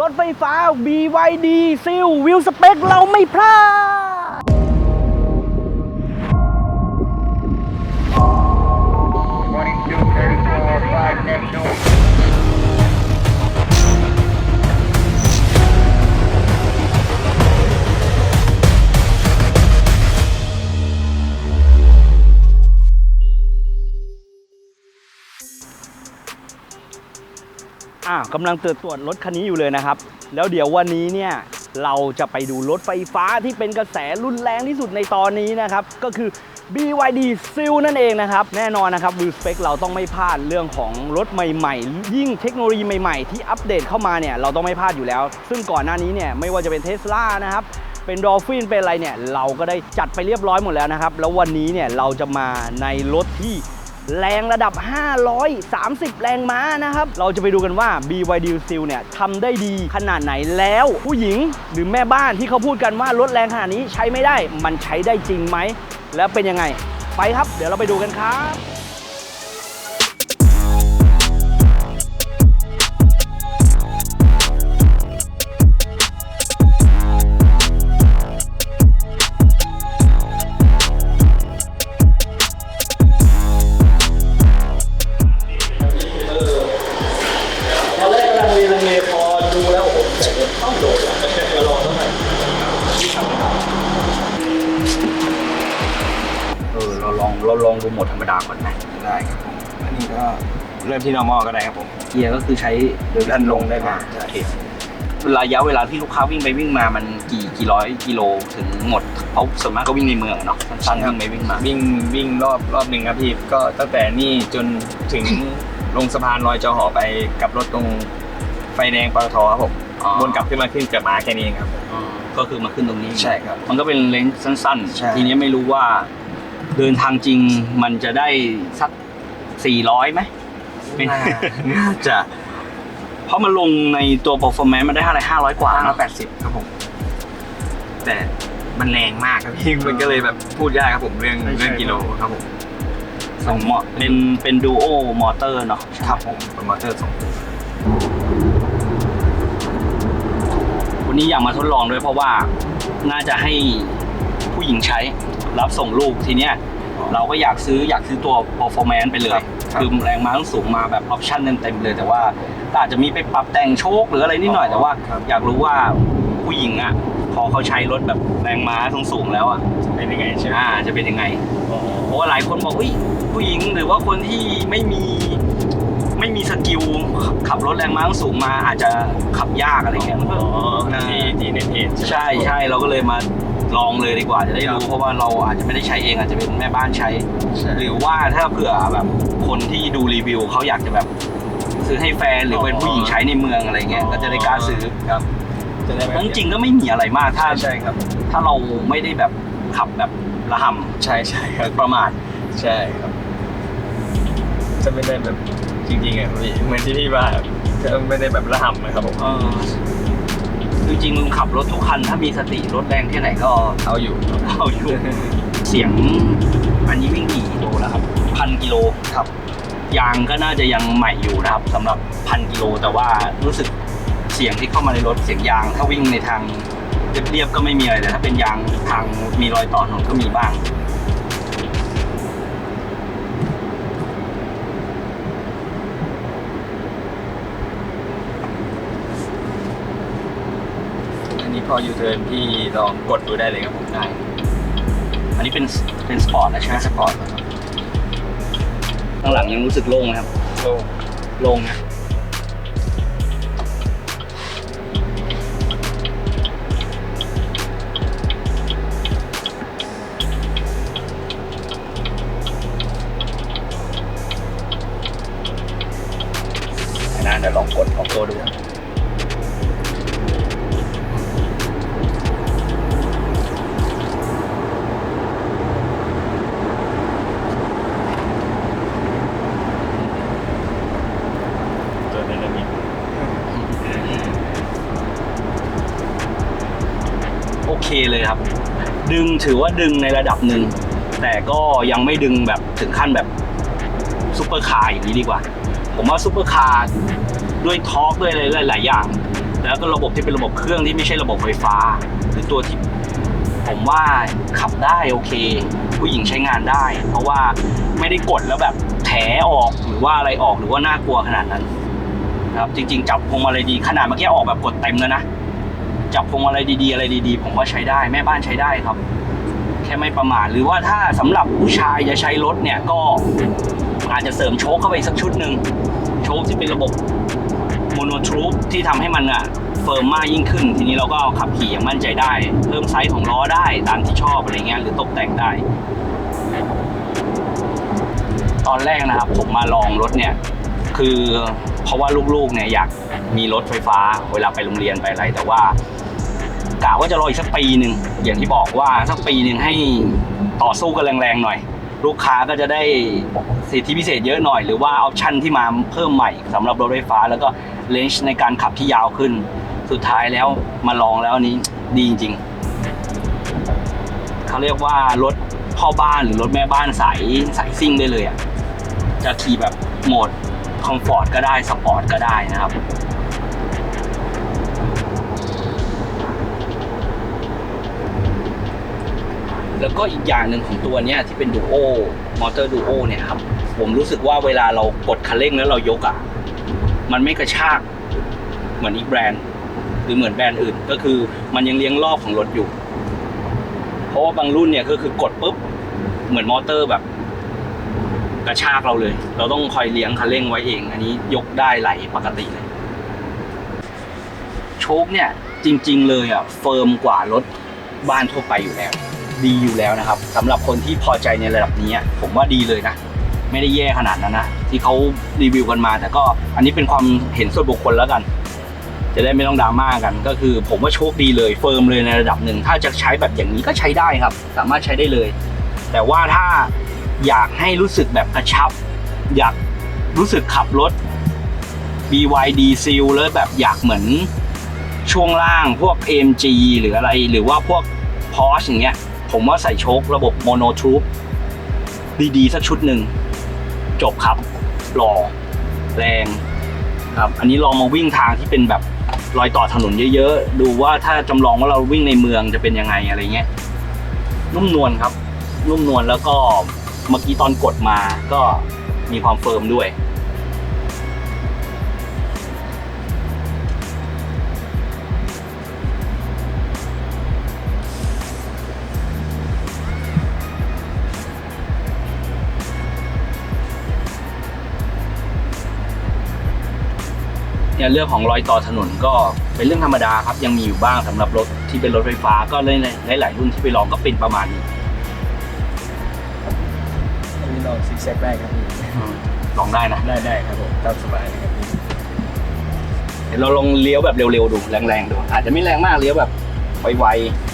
รถไฟฟ้า BYD ซิลวิวสเปคเราไม่พลาด Twenty-two, thirty-four, five, Neptune. อ่ากำลังตรวจตรวจรถคันนี้อยู่เลยนะครับ แล้วเดี๋ยววันนี้เนี่ยเราจะไปดูรถไฟฟ้าที่เป็นกระแสรุนแรงที่สุดในตอนนี้นะครับ ก็คือ BYD Seal นั่นเองนะครับ แน่นอนนะครับวิวสเปคเราต้องไม่พลาดเรื่องของรถใหม่ๆ ยิ่งเทคโนโลยีใหม่ๆ ที่อัปเดตเข้ามาเนี่ยเราต้องไม่พลาดอยู่แล้ว ซึ่งก่อนหน้านี้เนี่ยไม่ว่าจะเป็นเท s l a นะครับเป็นดอลฟินเป็นอะไรเนี่ยเราก็ได้จัดไปเรียบร้อยหมดแล้วนะครับ แล้ววันนี้เนี่ยเราจะมาในรถที่ แรงระดับ 530 แรงม้านะครับ เราจะไปดูกันว่า BYD Seal เนี่ยทำได้ดีขนาดไหนแล้ว ผู้หญิงหรือแม่บ้านที่เขาพูดกันว่ารถแรงขนาดนี้ใช้ไม่ได้ มันใช้ได้จริงไหม แล้วเป็นยังไง ไปครับ เดี๋ยวเราไปดูกันครับ โหมดธรรมดาก่อนไหมได้ครับผมอันนี้ก็เริ่มที่ normal ก็ได้ครับผมเกียร์ก็คือใช้เดินด้านลงได้ไหมโอเคระยะเวลาที่ลูกค้าวิ่งไปวิ่งมามันกี่กี่ร้อยกิโลถึงหมดเพราะส่วนมากก็วิ่งในเมืองอะเนาะสั้นๆวิ่งไปวิ่งมา วิ่งวิ่งรอบรอบหนึ่งครับพี่ก็ตั้งแต่นี่จนถึงลงสะพานลอยจอหอไปกลับรถตรงไฟแดงปตทครับผมอ๋อวนกลับขึ้นมาขึ้นกลับมาแค่นี้เองครับอ๋อก็คือมาขึ้นตรงนี้ใช่ครับ มันก็เป็นเลนส์สั้นใช่ๆทีนี้ไม่รู้ว่า เดินทางจริงมันจะได้สัก400ไหมเป็นน่าจะ เพราะมันลงในตัว performance มันได้เท่าไหร่500กว่าห้าร้อเนาะยแปดสิบครับผม แต่มันแรงมากครับพี่มันก็เลยแบบพูดยากครับผมเรื่องใช่ใช่เรื่องกิโลครับผมสองมอเป็นเป็นดูโอมอเตอร์เนาะครับผมเป็นมอเตอร์สองตัววันนี้อยากมาทดลองด้วยเพราะว่าน่าจะให้ผู้หญิงใช้ รับส่งลูกทีเนี้ยเราก็อยากซื้ออยากซื้อตัว performance ไปเลยคือแรงม้าต้องสูงมาแบบออปชั่นเต็มๆเลย แต่ว่าก็อาจจะมีไปปรับแต่งโชคหรืออะไรนิดหน่อย แต่ว่าอยากรู้ว่าผู้หญิงอะ พอเขาใช้รถแบบแรงม้าสูงๆแล้วอะเป็นยังไงใช่ไหมอ่าจะเป็นยังไงเพราะว่าหลายคนบอกเฮ้ยผู้หญิงหรือว่าคนที่ไม่มีไม่มีสกิลขับรถแรงม้าสูงมาอาจจะขับยากอะไรเงี้ยมันก็ อ๋อที่ที่ในเพจใช่ไหม ใช่ใช่เราก็เลยมา ลองเลยดีกว่าจะได้ครัรู้บเพราะว่าเราอาจจะไม่ได้ใช้เองอาจจะเป็นแม่บ้านใช้ใช่หรือว่าถ้าเผื่อแบบคนที่ดูรีวิวเขาอยากจะแบบซื้อให้แฟนหรือเป็นผู้หญิงใช้ในเมืองอะไรเงี้ยก็จะได้กล้าซื้อครับจะได้แบบจริงๆก็ไม่มีอะไรมากถ้าใช่ใช่ครับ ถ้าเราไม่ได้แบบขับแบบระหำใช่ใช่ครับประมาทใช่ครับ จะไม่ได้แบบจริงๆอะพี่เหมือนที่พี่ว่าจะไม่ได้แบบระห่ำนะครับผมเออ จริงๆมึงขับรถทุกคัน ถ้ามีสติรถแรงแค่ไหนก็เอาอยู่ เอาอยู่ เสียงอันนี้วิ่งกี่กิโลแล้วครับพันกิโลครับ ยางก็น่าจะยังใหม่อยู่นะครับสำหรับพันกิโลแต่ว่ารู้สึกเสียงที่เข้ามาในรถเสียงยาง ถ้าวิ่งในทางเรียบๆก็ไม่มีอะไรแต่ถ้าเป็นยางทางมีรอยต่อถนนก็มีบ้าง อันนี้พอยูเทิร์นพี่ลองกดดูได้เลยครับผมได้ อันนี้เป็นเป็นสปอร์ตนะใช่ไหมสปอร์ตข้างหลังยังรู้สึกโล่งนะครับ โล่งโล่งนะ เลยครับ ดึงถือว่าดึงในระดับหนึ่ง แต่ก็ยังไม่ดึงแบบถึงขั้นแบบซูเปอร์คาร์อย่างนี้ดีกว่า ผมว่าซูเปอร์คาร์ด้วยทอร์กด้วยอะไรหลาย ๆ อย่าง แล้วก็ระบบที่เป็นระบบเครื่องที่ไม่ใช่ระบบไฟฟ้า หรือตัวที่ผมว่าขับได้โอเค ผู้หญิงใช้งานได้ เพราะว่าไม่ได้กดแล้วแบบแถออกหรือว่าอะไรออกหรือว่าน่ากลัวขนาดนั้นนะครับจริง ๆ จับพวงมาลัยดีขนาดเมื่อกี้ออกแบบกดเต็มแล้วนะ จับพวงมาลัยดีๆ อะไรดีๆ ผมว่าใช้ได้แม่บ้านใช้ได้ครับ แค่ไม่ประมาทหรือว่าถ้าสำหรับผู้ชายจะใช้รถเนี่ยก็อาจจะเสริมโชคเข้าไปสักชุดหนึ่งโชคที่เป็นระบบโมโนทรูปที่ทำให้มันอะเฟิร์มมากยิ่งขึ้น ทีนี้เราก็ขับขี่อย่างมั่นใจได้ เพิ่มไซส์ของล้อได้ตามที่ชอบอะไรเงี้ยหรือตกแต่งได้ ตอนแรกนะครับ ผมมาลองรถเนี่ย คือเพราะว่าลูกๆเนี่ยอยากมีรถไฟฟ้า เวลาไปโรงเรียนไปอะไรแต่ว่า กะว่าจะรออีกสักปีหนึ่งอย่างที่บอกว่าสักปีหนึ่งให้ต่อสู้กันแรงๆหน่อย ลูกค้าก็จะได้สิทธิพิเศษเยอะหน่อย หรือว่าออปชันที่มาเพิ่มใหม่สำหรับรถไฟฟ้า แล้วก็เลนจ์ในการขับที่ยาวขึ้น สุดท้ายแล้วมาลองแล้วนนี้ดีจริงๆเขาเรียกว่ารถพ่อบ้านหรือรถแม่บ้านสายสายซิ่งได้เลยอะจะขี่แบบโหมดคอมฟอร์ตก็ได้สปอร์ตก็ได้นะครับ แล้วก็อีกอย่างหนึ่งของตัวเนี้ยที่เป็นดูโอมอเตอร์ดูโอเนี่ยครับ ผมรู้สึกว่าเวลาเรากดคันเร่งแล้วเรายกอะ มันไม่กระชาก เหมือนอีกแบรนด์ หรือเหมือนแบรนด์อื่น ก็คือมันยังเลี้ยงรอบของรถอยู่ เพราะว่าบางรุ่นเนี่ยก็คือกดปุ๊บ เหมือนมอเตอร์แบบ กระชากเราเลย เราต้องคอยเลี้ยงคันเร่งไว้เอง อันนี้ยกได้ไหลปกติเลยโชคเนี่ยจริง ๆ เลยอะเฟิร์มกว่ารถบ้านทั่วไปอยู่แล้ว ดีอยู่แล้วนะครับสำหรับคนที่พอใจในระดับนี้ผมว่าดีเลยนะ ไม่ได้แย่ขนาดนั้นนะที่เขารีวิวกันมา แต่ก็อันนี้เป็นความเห็นส่วนบุคคลแล้วกัน จะได้ไม่ต้องดราม่ากัน ก็คือผมว่าโชคดีเลยเฟิร์มเลยในระดับหนึ่งถ้าจะใช้แบบอย่างนี้ก็ใช้ได้ครับ สามารถใช้ได้เลย แต่ว่าถ้าอยากให้รู้สึกแบบกระชับ อยากรู้สึกขับรถ BYD Seal แล้วแบบอยากเหมือนช่วงล่างพวก AMG หรืออะไรหรือว่าพวก Porsche อย่างเงี้ย ผมว่าใส่โชคระบบ Mono Tube ดีๆสักชุดหนึ่ง จบครับหล่อแรงครับ อันนี้ลองมาวิ่งทางที่เป็นแบบรอยต่อถนนเยอะๆ ดูว่าถ้าจำลองว่าเราวิ่งในเมืองจะเป็นยังไงอะไรเงี้ยนุ่มนวลครับ นุ่มนวลแล้วก็เมื่อกี้ตอนกดมาก็มีความเฟิร์มด้วย เนี่ยเรื่องของรอยต่อถนนก็เป็นเรื่องธรรมดาครับ ยังมีอยู่บ้างสำหรับรถที่เป็นรถไฟฟ้าก็ในหลายๆรุ่นที่ไปลองก็เป็นประมาณนี้อันนี้ลองซิกแซกได้ครับพี่ลองได้นะได้ได้ครับผมตามสบายเลยครับพี่เดี๋ยวเราลองเลี้ยวแบบเร็วๆดูแรงๆดูอาจจะไม่แรงมากเลี้ยวแบบไวๆ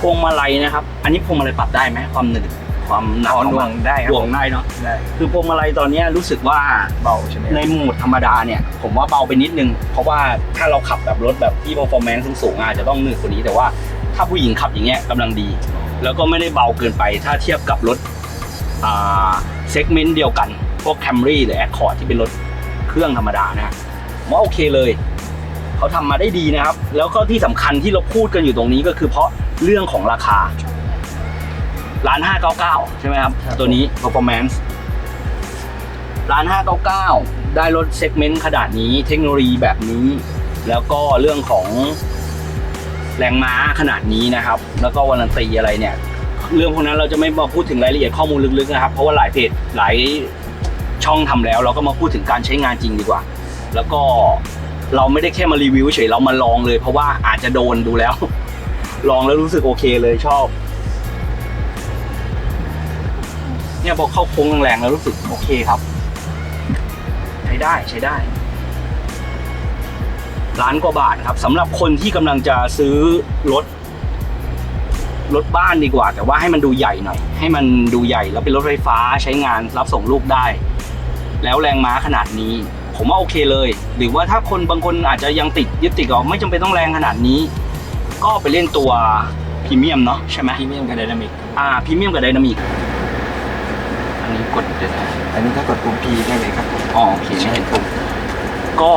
พวงมาลัยนะครับ อันนี้พวงมาลัยปรับได้ไหมความหนึบความหนักอ๋อของหน่วมันงได้ครับ หน่วงได้เนาะได้คือพวงมาลัยตอนเนี้ยรู้สึกว่าเบาใช่ไหมในโหมดธรรมดาเนี่ย ผมว่าเบาไปนิดนึง เพราะว่าถ้าเราขับแบบรถแบบที่ performance สูงๆอาจจะต้องหนืดกว่านี้แต่ว่าถ้าผู้หญิงขับอย่างเงี้ยกำลังดี แล้วก็ไม่ได้เบาเกินไปถ้าเทียบกับรถอ่าเซกเมนต์เดียวกัน พวก Camry หรือ Accord ที่เป็นรถเครื่องธรรมดานะฮะผมว่าโอเคเลย เขาทำมาได้ดีนะครับ แล้วก็ที่สำคัญที่เราพูดกันอยู่ตรงนี้ก็คือเพราะ เรื่องของราคาล้านห้าเก้าเก้าใช่ไหมครับ ตัวนี้ performance ร้าน599ได้รถเซกเมนต์ขนาดนี้ เทคโนโลยีแบบนี้ แล้วก็เรื่องของแรงม้าขนาดนี้นะครับ แล้วก็วารันตีอะไรเนี่ย เรื่องพวกนั้นเราจะไม่มาพูดถึงรายละเอียดข้อมูลลึกๆนะครับ เพราะว่าหลายเพจหลายช่องทำแล้ว เราก็มาพูดถึงการใช้งานจริงดีกว่า แล้วก็เราไม่ได้แค่มารีวิวเฉยเรามาลองเลย เพราะว่าอาจจะโดนดูแล้ว ลองแล้วรู้สึกโอเคเลยชอบ เนี่ยพอเข้าโค้งแรงๆแล้วรู้สึกโอเคครับ ใช้ได้ใช้ได้ล้านกว่าบาทครับสำหรับคนที่กำลังจะซื้อรถรถบ้านดีกว่า แต่ว่าให้มันดูใหญ่หน่อย ให้มันดูใหญ่แล้วเป็นรถไฟฟ้าใช้งานรับส่งลูกได้ แล้วแรงม้าขนาดนี้ ผมว่าโอเคเลย หรือว่าถ้าคนบางคนอาจจะยังติดยึดติดกับไม่จำเป็นต้องแรงขนาดนี้ ก็ไปเล่นตัวพรีเมียมเนาะใช่ไหมพรีเมียมกับไดนามิกอ่าพรีเมียมกับไดนามิกอันนี้กดเดี๋ยวนะอันนี้ถ้ากดปุ่ม P ได้เลยครับผมอ๋อโอเคไม่เห็นปุ่มก็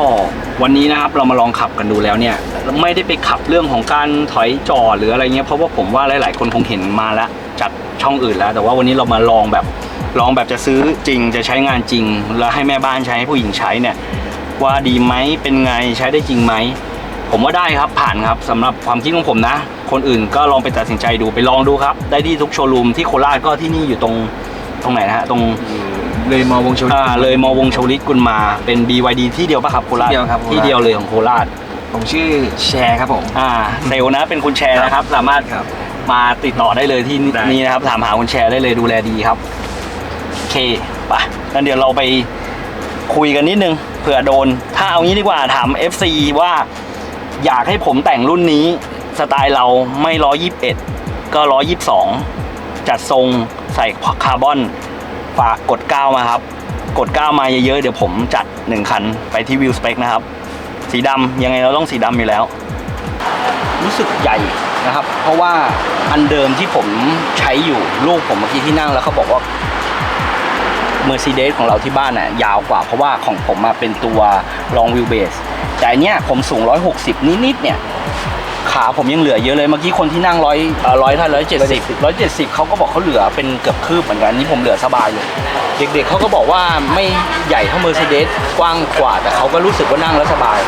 วันนี้นะครับเรามาลองขับกันดูแล้วเนี่ย ไม่ได้ไปขับเรื่องของการถอยจอหรืออะไรเงี้ยเพราะว่าผมว่าหลาย ๆ คนคงเห็นมาแล้วจากช่องอื่นแล้ว แต่ว่าวันนี้เรามาลองแบบลองแบบจะซื้อจริงจะใช้งานจริง แล้วให้แม่บ้านใช้ให้ผู้หญิงใช้เนี่ย ว่าดีไหมเป็นไงใช้ได้จริงไหม ผมว่าได้ครับผ่านครับสำหรับความคิดของผมนะ คนอื่นก็ลองไปตัดสินใจดูไปลองดูครับ ได้ที่ทุกโชว์รูมที่โคราชก็ที่นี่อยู่ตรงตรงไหนนะฮะตรงเลยมอวงชนอ่าเลยมอวงชวลิตกุลมาเป็น BYD ที่เดียวปะครับโคราชที่เดียวครับโคราชที่เดียวเลยของโคราชผมชื่อแชร์ครับผมอ่าเซลลนะเป็นคุณแชร์นะครับ สามารถครับมาติดต่อได้เลยที่ได้นี่นะครับถามหาคุณแชร์ได้เลยดูแลดีครับโอเคไปงั้นเดี๋ยวเราไปคุยกันนิดนึงเผื่อโดน ถ้าเอางี้ดีกว่าถาม FC ว่า อยากให้ผมแต่งรุ่นนี้ สไตล์เราไม่ร้อยี่สิบเอ็ดก็ร้อยี่สิบสองจัดทรงใส่คาร์บอนฝากกด9มาครับ กด9มาเยอะๆ เดี๋ยวผมจัด1คันไปที่วิวสเป c นะครับ สีดำยังไงเราต้องสีดำอยู่แล้ว รู้สึกใหญ่นะครับ เพราะว่าอันเดิมที่ผมใช้อยู่ลูกผมเมื่อกี้ที่นั่งแล้วเขาบอกว่า Mercedes ของเราที่บ้านน่ะยาวกว่า เพราะว่าของผมมาเป็นตัว long wheelbase แต่อันเนี้ยผมสูง 160 นิดๆเนี่ยขาผมยังเหลือเยอะเลยเมื่อกี้คนที่นั่งร้อยร้อยเท่าร้อยเจ็ดสิบร้อยเจ็ดสิบเขาก็บอกเขาเหลือเป็นเกือบคืบเหมือนกันนี่ผมเหลือสบายเลย เด็กๆเขาก็บอกว่าไม่ใหญ่เท่าเมอร์เซเดสกว้างกว่า แต่เขาก็รู้สึกว่านั่งแล้วสบาย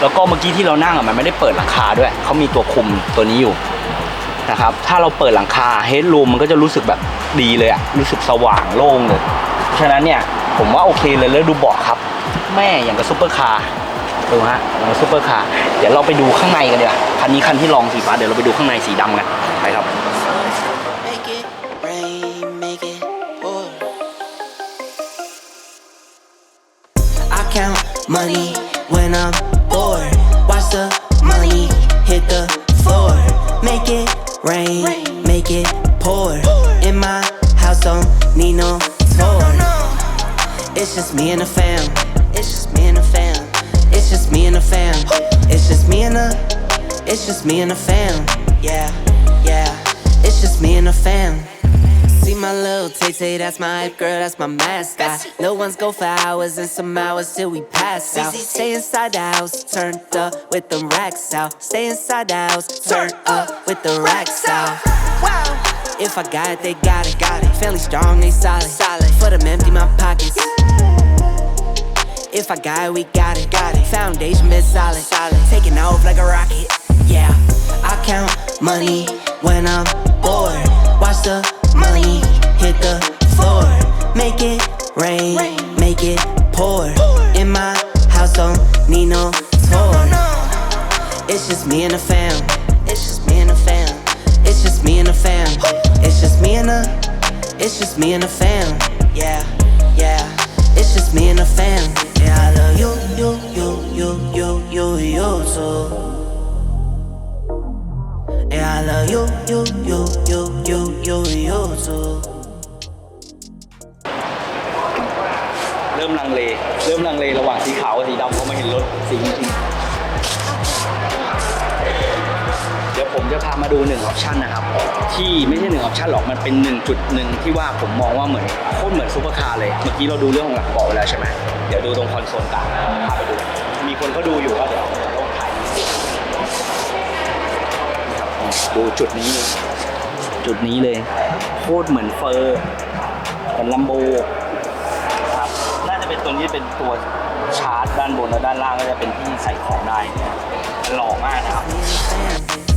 แล้วก็เมื่อกี้ที่เรานั่งอะมันไม่ได้เปิดหลังคาด้วยเขามีตัวคุมตัวนี้อยู่นะครับถ้าเราเปิดหลังคาเฮดรูมมันก็จะรู้สึกแบบดีเลยอะรู้สึกสว่างโล่งเลยเพราะ ฉะนั้นเนี่ยผมว่าโอเคเลยแล้วดูเบาะครับ แม่อย่างกับซุปเปอร์คาร์ดูฮะเราซุปเปอร์คาร์เดี๋ยวเราไปดูข้างในกันดีกว่าคันนี้คันที่ลองสีฟ้าเดี๋ยวเราไปดูข้างในสีดำกันไปครับ money when I'm bored. Watch the money hit the floor. Make it rain, make it pour. In my house, don't need no toy. It's just me and the fam. It's just me and the fam. It's just me and the fam. It's just me and the. It's just me and the fam. Yeah, yeah. It's just me and the fam. See my little Tay Tay, that's my hype girl, that's my mascot. Little ones go for hours and some hours till we pass out. Stay inside the house, turned up with the racks out. Stay inside the house, turned up with the racks out. Wow. If I got it, they got it. Got it. Fairly strong, they solid. Solid. For them empty my pockets. If I got it, we got it. Got it. Foundation been solid. Solid. Taking off like a rocket. Yeah. I count money when I'm bored. Watch the money hit the floor. Make it rain, make it pour. In my house, don't need no tour. It's just me and the fam. It's just me and the fam. It's just me and the fam. It's just me and the. It's just me and the fam. Yeah, yeah. It's just me and the fam. Yeah, I love you, you, you, you, you, you, you too. Yeah, I love you, you, you, you, you, you, you too. เริ่มลังเล เริ่มลังเลระหว่างสีขาวกับสีดำเพราะมาเห็นรถสีจริงๆ เดี๋ยวผมจะพามาดูหนึ่งออปชันนะครับ ที่ไม่ใช่หนึ่งออปชันหรอกมันเป็นหนึ่งจุดหนึ่งที่ว่าผมมองว่าเหมือนโคตรเหมือนซูเปอร์คาร์เลย เมื่อกี้เราดูเรื่องของหลังเบาะไปแล้วใช่ไหมเดี๋ยวดูตรงคอนโซลกลางพาไปดู มีคนเขาดูอยู่ก็เดี๋ยวต้องถ่ายครับดูจุดนี้เลยจุดนี้เลยโคตรเหมือนเฟอร์เหมือนลัมโบครับน่าจะเป็นตัวนี้เป็นตัวชาร์จด้านบนแล้วด้านล่างก็จะเป็นที่ใส่ของได้ หล่อมากนะครับ